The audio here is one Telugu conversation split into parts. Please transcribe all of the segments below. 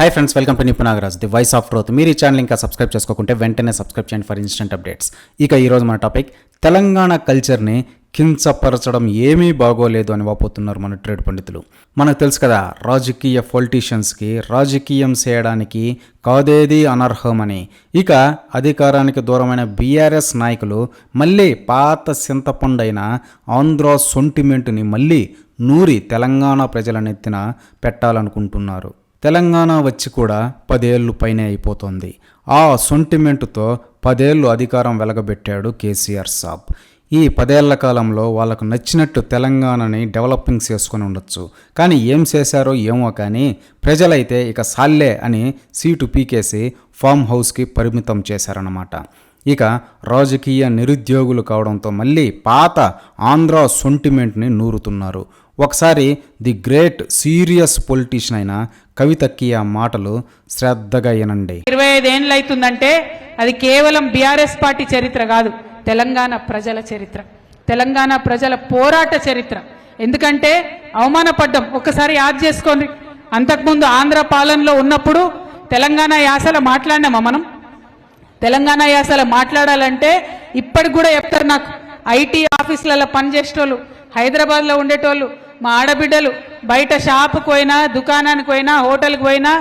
Hi friends welcome to Nipu Nagaraj the voice of truth మీరు ఈ ఛానల్ ఇంకా సబ్స్క్రైబ్ చేసుకోకుంటే వెంటనే సబ్స్క్రైబ్ చేయండి ఫర్ ఇన్స్టెంట్ అప్డేట్స్ ఇక ఈరోజు మన టాపిక్ తెలంగాణ కల్చర్ని కించపరచడం ఏమీ బాగోలేదు అని వాపోతున్నారు మన ట్రేడ్ పండితులు. మనకు తెలుసు కదా రాజకీయ పొలిటీషియన్స్కి రాజకీయం చేయడానికి కాదేది అనర్హమని. ఇక అధికారానికి దూరమైన బీఆర్ఎస్ నాయకులు మళ్ళీ పాత చింతపండైన ఆంధ్ర సొంటిమెంటుని మళ్ళీ నూరి తెలంగాణ ప్రజల నెత్తిన పెట్టాలనుకుంటున్నారు. తెలంగాణ వచ్చి కూడా పదేళ్ళు పైనే అయిపోతుంది. ఆ సొంటిమెంటుతో పదేళ్ళు అధికారం వెలగబెట్టాడు కేసీఆర్ సాబ్. ఈ పదేళ్ళ కాలంలో వాళ్ళకు నచ్చినట్టు తెలంగాణని డెవలపింగ్ చేసుకొని ఉండొచ్చు. కానీ ఏం చేశారో ఏమో కానీ ప్రజలైతే ఇక సాల్లే అని సీటు పీకేసి ఫామ్ హౌస్కి పరిమితం చేశారన్నమాట. ఇక రాజకీయ నిరుద్యోగులు కావడంతో మళ్ళీ పాత ఆంధ్ర సొంటిమెంట్ని నూరుతున్నారు. ఒకసారి ది గ్రేట్ సీరియస్ పొలిటీషియన్ అయిన కవితక్కియ మాటలు శ్రద్ధగా వినండి. ఇరవై ఐదేళ్ళు అవుతుందంటే అది కేవలం బీఆర్ఎస్ పార్టీ చరిత్ర కాదు తెలంగాణ ప్రజల చరిత్ర. తెలంగాణ ప్రజల పోరాట చరిత్ర. ఎందుకంటే అవమానపడ్డం ఒక్కసారి యాద్ చేసుకోండి. అంతకుముందు ఆంధ్ర పాలనలో ఉన్నప్పుడు తెలంగాణ యాసలో మాట్లాడినామా మనం? తెలంగాణ యాసలో మాట్లాడాలంటే ఇప్పటికి కూడా చెప్తారు నాకు. ఐటీ ఆఫీసులలో పనిచేసేటోళ్ళు హైదరాబాద్లో ఉండేటోళ్ళు మా ఆడబిడ్డలు బయట షాపుకు పోయినా దుకాణానికి పోయినా హోటల్కి పోయినా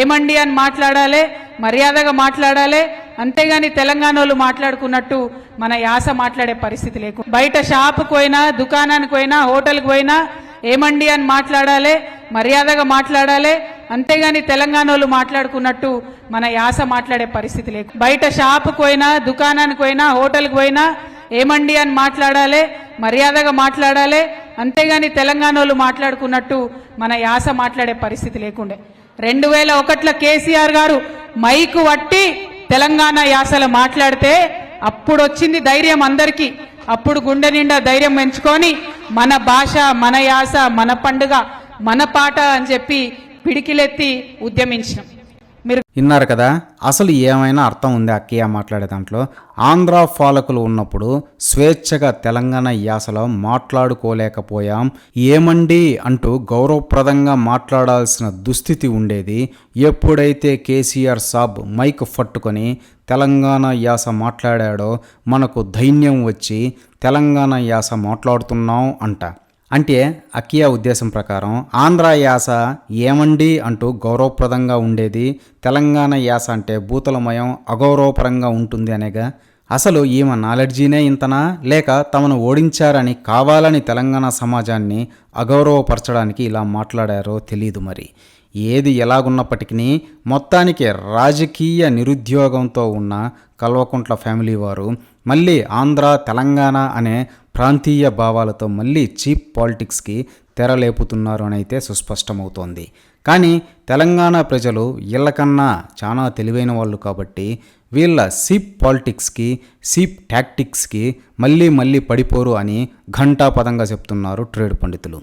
ఏమండి అని మాట్లాడాలి మర్యాదగా మాట్లాడాలి అంతేగాని తెలంగాణ వాళ్ళు మాట్లాడుకున్నట్టు మన యాస మాట్లాడే పరిస్థితి లేకు. బయట షాపుకు పోయినా దుకాణానికి పోయినా హోటల్కి పోయినా ఏమండి అని మాట్లాడాలి మర్యాదగా మాట్లాడాలి అంతేగాని తెలంగాణ వాళ్ళు మాట్లాడుకున్నట్టు మన యాస మాట్లాడే పరిస్థితి లేకు బయట షాప్కి పోయినా దుకాణానికి పోయినా హోటల్కి పోయినా ఏమండి అని మాట్లాడాలి మర్యాదగా మాట్లాడాలి అంతేగాని తెలంగాణ వాళ్ళు మాట్లాడుకున్నట్టు మన యాస మాట్లాడే పరిస్థితి లేకుండే. రెండు వేల ఒకటిలో కేసీఆర్ గారు మైకు వట్టి తెలంగాణ యాసలో మాట్లాడితే అప్పుడు వచ్చింది ధైర్యం అందరికీ. అప్పుడు గుండె నిండా ధైర్యం పెంచుకొని మన భాష మన యాస మన పండుగ మన పాట అని చెప్పి పిడికిలెత్తి ఉద్యమించినాం. మీరు విన్నారు కదా? అసలు ఏమైనా అర్థం ఉంది అక్కయ్య మాట్లాడే దాంట్లో? ఆంధ్ర పాలకులు ఉన్నప్పుడు స్వేచ్ఛగా తెలంగాణ యాసలో మాట్లాడుకోలేకపోయాం. ఏమండి అంటూ గౌరవప్రదంగా మాట్లాడాల్సిన దుస్థితి ఉండేది. ఎప్పుడైతే కేసీఆర్ సాబ్ మైక్ పట్టుకొని తెలంగాణ యాస మాట్లాడాడో మనకు ధైన్యం వచ్చి తెలంగాణ యాస మాట్లాడుతున్నాం అంట. అంటే అకియా ఉద్దేశం ప్రకారం ఆంధ్ర యాస ఏమండి అంటూ గౌరవప్రదంగా ఉండేది. తెలంగాణ యాస అంటే భూతలమయం అగౌరవపరంగా ఉంటుంది అనేగా. అసలు ఈమె నాలెడ్జీనే ఇంతనా? లేక తమను ఓడించారని కావాలని తెలంగాణ సమాజాన్ని అగౌరవపరచడానికి ఇలా మాట్లాడారో తెలియదు మరి. ఏది ఎలాగున్నప్పటికీ మొత్తానికి రాజకీయ నిరుద్యోగంతో ఉన్న కల్వకుంట్ల ఫ్యామిలీ వారు మళ్ళీ ఆంధ్ర తెలంగాణ అనే ప్రాంతీయ భావాలతో మళ్ళీ చీప్ పాలిటిక్స్కి తెరలేపుతున్నారు అని అయితే సుస్పష్టమవుతోంది. కానీ తెలంగాణ ప్రజలు ఇళ్ళకన్నా చాలా తెలివైన వాళ్ళు కాబట్టి వీళ్ళ సీప్ పాలిటిక్స్కి సీప్ టాక్టిక్స్కి మళ్ళీ మళ్ళీ పడిపోరు అని ఘంటాపదంగా చెప్తున్నారు ట్రేడ్ పండితులు.